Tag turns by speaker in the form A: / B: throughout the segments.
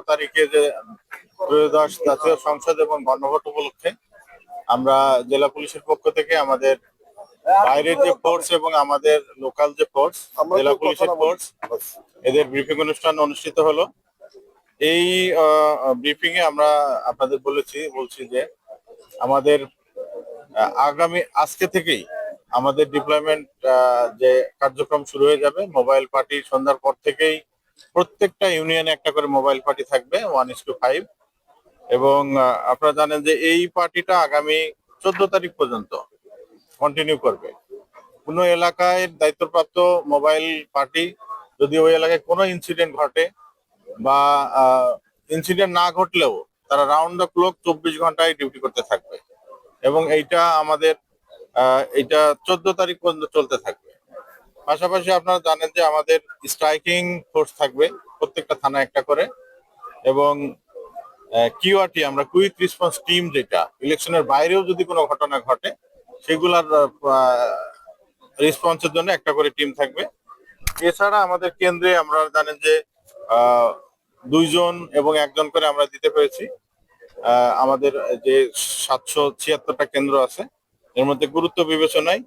A: তারিখে যে ত্রয়োদশ জাতীয় সংসদ এবং গণভোট উপলক্ষে আমরা জেলা পুলিশের পক্ষ থেকে আমাদের বাইরের যে ফোর্স এবং আমাদের লোকাল যে ফোর্স জেলা পুলিশের ফোর্স এদের ব্রিফিং অনুষ্ঠান অনুষ্ঠিত হলো। এই ব্রিফিং এ আমরা আপনাদের বলেছি বলছি যে আমাদের আগামী আজকে থেকেই আমাদের ডিপ্লয়মেন্ট যে কার্যক্রম শুরু হয়ে যাবে মোবাইল পার্টি সন্ধ্যার পর থেকেই প্রত্যেকটা ইউনিয়নে একটা করে মোবাইল পার্টি থাকবে ওয়ান ইস টু ফাইভ এবং আপনারা জানেন যে এই পার্টিটা আগামী চোদ্দ তারিখ পর্যন্ত কন্টিনিউ করবে। কোনো এলাকায় দায়িত্বপ্রাপ্ত মোবাইল পার্টি যদি ওই এলাকায় কোনো ইনসিডেন্ট ঘটে বা ইনসিডেন্ট না ঘটলেও তারা রাউন্ড দ্য ক্লক চব্বিশ ঘন্টায় ডিউটি করতে থাকবে। এবং এইটা আমাদের এইটা চোদ্দ তারিখ পর্যন্ত চলতে থাকবে। পাশাপাশি আপনারা জানেন যে আমাদের স্ট্রাইকিং ফোর্স থাকবে প্রত্যেকটা থানা একটা করে এবং কিউআরটি, আমরা কুইক রেসপন্স টিম যেটা, ইলেকশনের বাইরেও যদি কোনো ঘটনা ঘটে, সেগুলার রেসপন্সের জন্য একটা করে টিম থাকবে। এছাড়া আমাদের কেন্দ্রে আমরা জানেন যে দুইজন এবং একজন করে আমরা দিতে পেরেছি। আমাদের যে সাতশো ছিয়াত্তরটা কেন্দ্র আছে, এর মধ্যে গুরুত্ব বিবেচনায়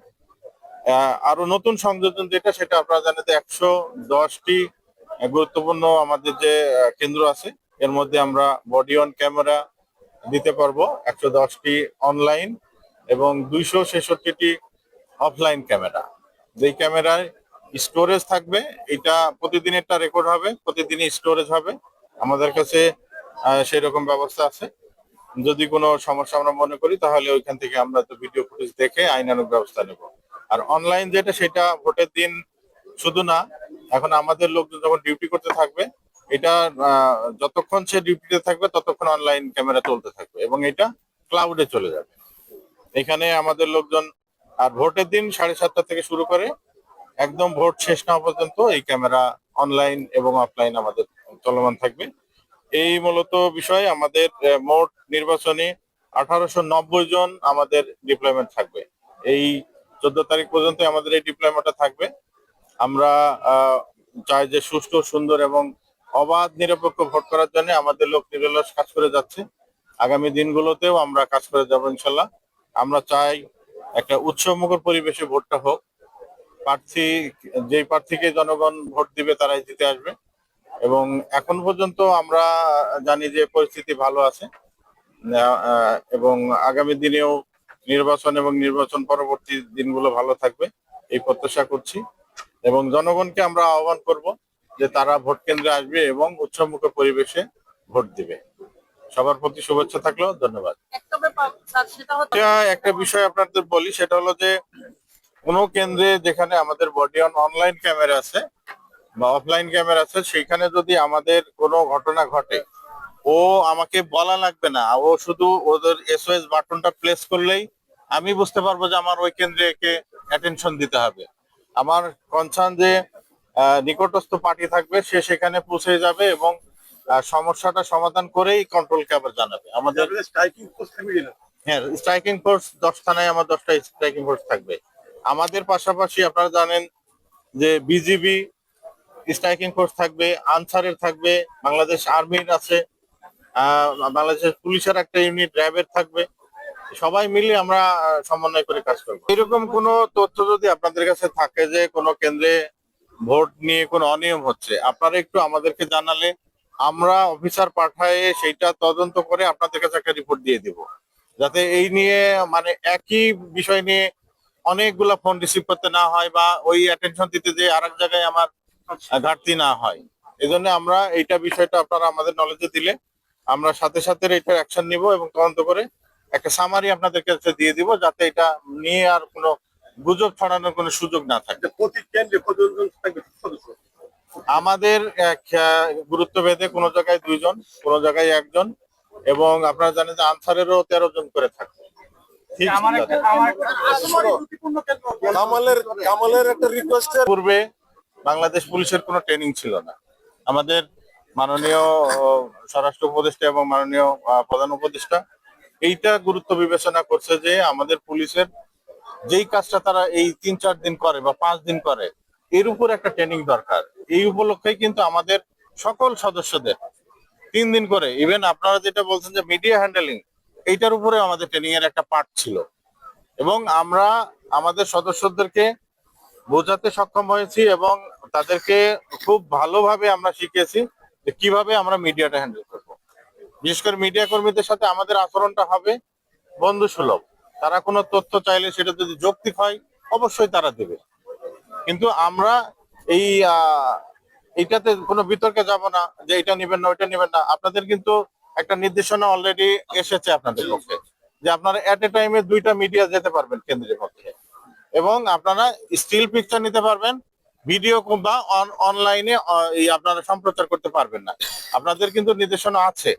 A: আরও নতুন সংযোজন যেটা সেটা আপনারা জানেন যে একশো দশটি গুরুত্বপূর্ণ আমাদের যে কেন্দ্র আছে, এর মধ্যে আমরা বডি অন ক্যামেরা দিতে পারব, একশো দশটি অনলাইন এবং দুইশো ছেষট্টিটি অফলাইন ক্যামেরা। যেই ক্যামেরায় স্টোরেজ থাকবে, এটা প্রতিদিনেরটা রেকর্ড হবে, প্রতিদিনই স্টোরেজ হবে। আমাদের কাছে সেই রকম ব্যবস্থা আছে। যদি কোনো সমস্যা আমরা মনে করি, তাহলে ওইখান থেকে আমরা তো ভিডিও ফুটেজ দেখে আইনানুগ ব্যবস্থা নেব। আর অনলাইন যেটা সেটা ভোটের দিন শুধু না, এখন আমাদের লোকজন যখন ডিউটি করতে থাকবে, এটা যতক্ষণ সে ডিউটিতে থাকবে ততক্ষণ অনলাইন ক্যামেরা চলতে থাকবে এবং এটা ক্লাউডে চলে যাবে। এখানে আমাদের লোকজন, আর ভোটের দিন সাড়ে সাতটা থেকে শুরু করে একদম ভোট শেষ না পর্যন্ত এই ক্যামেরা অনলাইন এবং অফলাইন আমাদের চলমান থাকবে। এই মূলত বিষয় আমাদের মোট নির্বাচনে আঠারোশো নব্বই জন আমাদের ডিপ্লয়মেন্ট থাকবে। এই চোদ্দ তারিখ পর্যন্ত আমাদের এই ডিপ্লয়মেন্টটা থাকবে। আমরা চাই যে সুষ্ঠু, সুন্দর এবং অবাধ, নিরপেক্ষ ভোট করার জন্য আমাদের লোক নিরলস কাজ করে যাচ্ছে। আগামী দিনগুলোতেও আমরা কাজ করে যাব ইনশাল্লাহ। আমরা চাই একটা উৎসবমুখর পরিবেশে ভোটটা হোক। প্রার্থী, যেই প্রার্থীকে জনগণ ভোট দিবে তারাই জিতে আসবে। এবং এখন পর্যন্ত আমরা জানি যে পরিস্থিতি ভালো আছে। এবং আগামী দিনেও নির্বাচন এবং নির্বাচন পরবর্তী দিনগুলো ভালো থাকবে এই প্রত্যাশা করছি। এবং জনগণকে আমরা আহ্বান করব যে তারা ভোট কেন্দ্রে আসবে এবং উৎসবমুখর পরিবেশে ভোট দিবে। সবার প্রতি শুভেচ্ছা থাকল ধন্যবাদ।
B: একটা
A: বিষয় আপনাদের বলি সেটা হলো যে কোনো কেন্দ্রে যেখানে আমাদের বডি অন অনলাইন ক্যামেরা আছে বা অফলাইন ক্যামেরা আছে সেখানে যদি আমাদের কোনো ঘটনা ঘটে ও আমাকে বলা লাগবে না। ও শুধু ওদের এসওএস বাটনটা প্লেস করলেই আমি বুঝতে পারব যে আমার ওই কেন্দ্রে একে অ্যাটেনশন দিতে হবে। আমার কনসার্ন যে নিকটস্থ পার্টি থাকবে সে সেখানে পৌঁছে যাবে এবং সমস্যাটা সমাধান করেই কন্ট্রোল ক্যাবে জানাবে। আমাদের স্ট্রাইকিং ফোর্স হ্যাঁ স্ট্রাইকিং ফোর্স দশ থানায় আমার দশটা স্ট্রাইকিং ফোর্স থাকবে। আমাদের পাশাপাশি আপনারা জানেন যে বিজিবি স্ট্রাইকিং ফোর্স থাকবে আনসারের থাকবে বাংলাদেশ আর্মির আছে বাংলাদেশের পুলিশের একটা ইউনিট র্যাবের থাকবে। সবাই মিলে আমরা সমন্বয় করে কাজ করব। এরকম কোনো তথ্য যদি আপনাদের কাছে থাকে যে কোনো কেন্দ্রে ভোট নিয়ে কোনো অনিয়ম হচ্ছে আপনারা একটু আমাদেরকে জানালে আমরা অফিসার পাঠায়ে সেইটা তদন্ত করে আপনাদের কাছে একটা রিপোর্ট দিয়ে দিব। যাতে এই নিয়ে মানে একই বিষয় নিয়ে অনেকগুলা ফোন রিসিভ করতে না হয় বা ওই অ্যাটেনশন দিতে যে আরেক জায়গায় আমার ঘাটতি না হয়। এই জন্য আমরা এইটা বিষয়টা আপনারা আমাদের নলেজে দিলে আমরা সাথে সাথে এটা অ্যাকশন নিব এবং তদন্ত করে একটা সামারি আপনাদের কাছে দিয়ে দিব যাতে এটা নিয়ে আর কোনো গুজব ছড়ানোর কোনো সুযোগ না থাকে।
C: প্রতি কেন্দ্রে কতজন থাকবে? সদস্য?
A: আমাদের আহ, গুরুত্ব ভেদে কোনো জায়গায় দুইজন কোনো জায়গায় একজন এবং আপনারা জানেন যে আনসারেরও তেরো জন করে থাকবে। ঠিক
B: একটা আমার একটা
C: কামালের কামালের একটা রিকোয়েস্টের
A: পূর্বে বাংলাদেশ পুলিশের কোনো ট্রেনিং ছিল না। আমাদের মাননীয় স্বরাষ্ট্র উপদেষ্টা এবং মাননীয় আহ, প্রধান উপদেষ্টা এইটা গুরুত্ব বিবেচনা করছে যে আমাদের পুলিশের যেই কাজটা তারা এই তিন, চার দিন করে বা পাঁচ দিন করে, এর উপর একটা ট্রেনিং দরকার। এই উপলক্ষে কিন্তু আমাদের সকল সদস্যদের তিন দিন করে ইভেন আপনারা যেটা বলছেন যে মিডিয়া হ্যান্ডেলিং এইটার উপরে আমাদের ট্রেনিং এর একটা পার্ট ছিল। এবং আমরা আমাদের সদস্যদেরকে বোঝাতে সক্ষম হয়েছি এবং তাদেরকে খুব ভালোভাবে আমরা শিখেছি যে কীভাবে আমরা মিডিয়াটা হ্যান্ডেল করব বিশেষ করে মিডিয়া কর্মীদের সাথে আমাদের আচরণটা হবে বন্ধু সুলভ। তারা কোনো তথ্য চাইলে সেটা যদি যৌক্তিক হয় অবশ্যই তারা দেবে। কিন্তু আমরা এই এইটাতে কোনো বিতর্কে যাব না যে এটা নেবেন না ওইটা নেবেন না। আপনাদের কিন্তু একটা নির্দেশনা অলরেডি এসেছে আপনাদের পক্ষে যে আপনারা এট এ টাইমে দুইটা মিডিয়া যেতে পারবেন কেন্দ্রের পক্ষে। এবং আপনারা স্টিল পিকচার নিতে পারবেন ভিডিও বা অনলাইনে এই আপনারা সম্প্রচার করতে পারবেন না। আপনাদের কিন্তু নির্দেশনা আছে।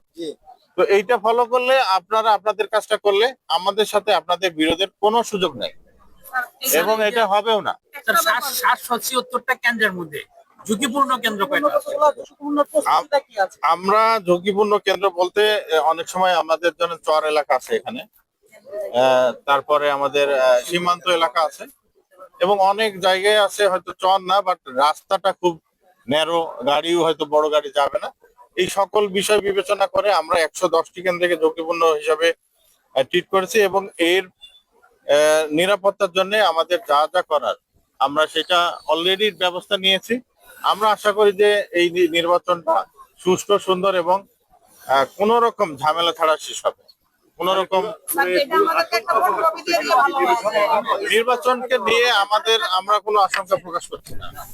A: তো এইটা ফলো করলে আপনারা আপনাদের কাজটা করলে আমাদের সাথে আপনাদের বিরোধের কোনো সুযোগ নেই। এবং এটা হবেও না।
D: কেন্দ্রের মধ্যে ঝুঁকিপূর্ণ কেন্দ্র
A: আমরা ঝুঁকিপূর্ণ কেন্দ্র বলতে অনেক সময় আমাদের জন্য চর এলাকা আছে এখানে। আহ, তারপরে আমাদের আহ, সীমান্ত এলাকা আছে। এবং অনেক জায়গায় আছে হয়তো চর না বাট রাস্তাটা খুব ন্যারো গাড়িও হয়তো বড় গাড়ি যাবে না। এই সকল বিষয় বিবেচনা করে আমরা একশো দশটি কেন্দ্রকে ঝুঁকিপূর্ণ হিসাবে ট্রিট করেছি এবং এর নিরাপত্তার জন্য আমাদের যা যা করার, আমরা সেটা অলরেডি ব্যবস্থা নিয়েছি। আমরা আশা করি যে এই নির্বাচনটা সুষ্ঠু, সুন্দর এবং কোনো রকম ঝামেলা ছাড়া শেষ হবে। কোনো রকম
B: স্যার, এটা আমাদেরকে একটা বড় কপি দিয়ে দিলে ভালো হয়।
A: নির্বাচনকে নিয়ে আমাদের আমরা কোনো আশঙ্কা প্রকাশ করছি না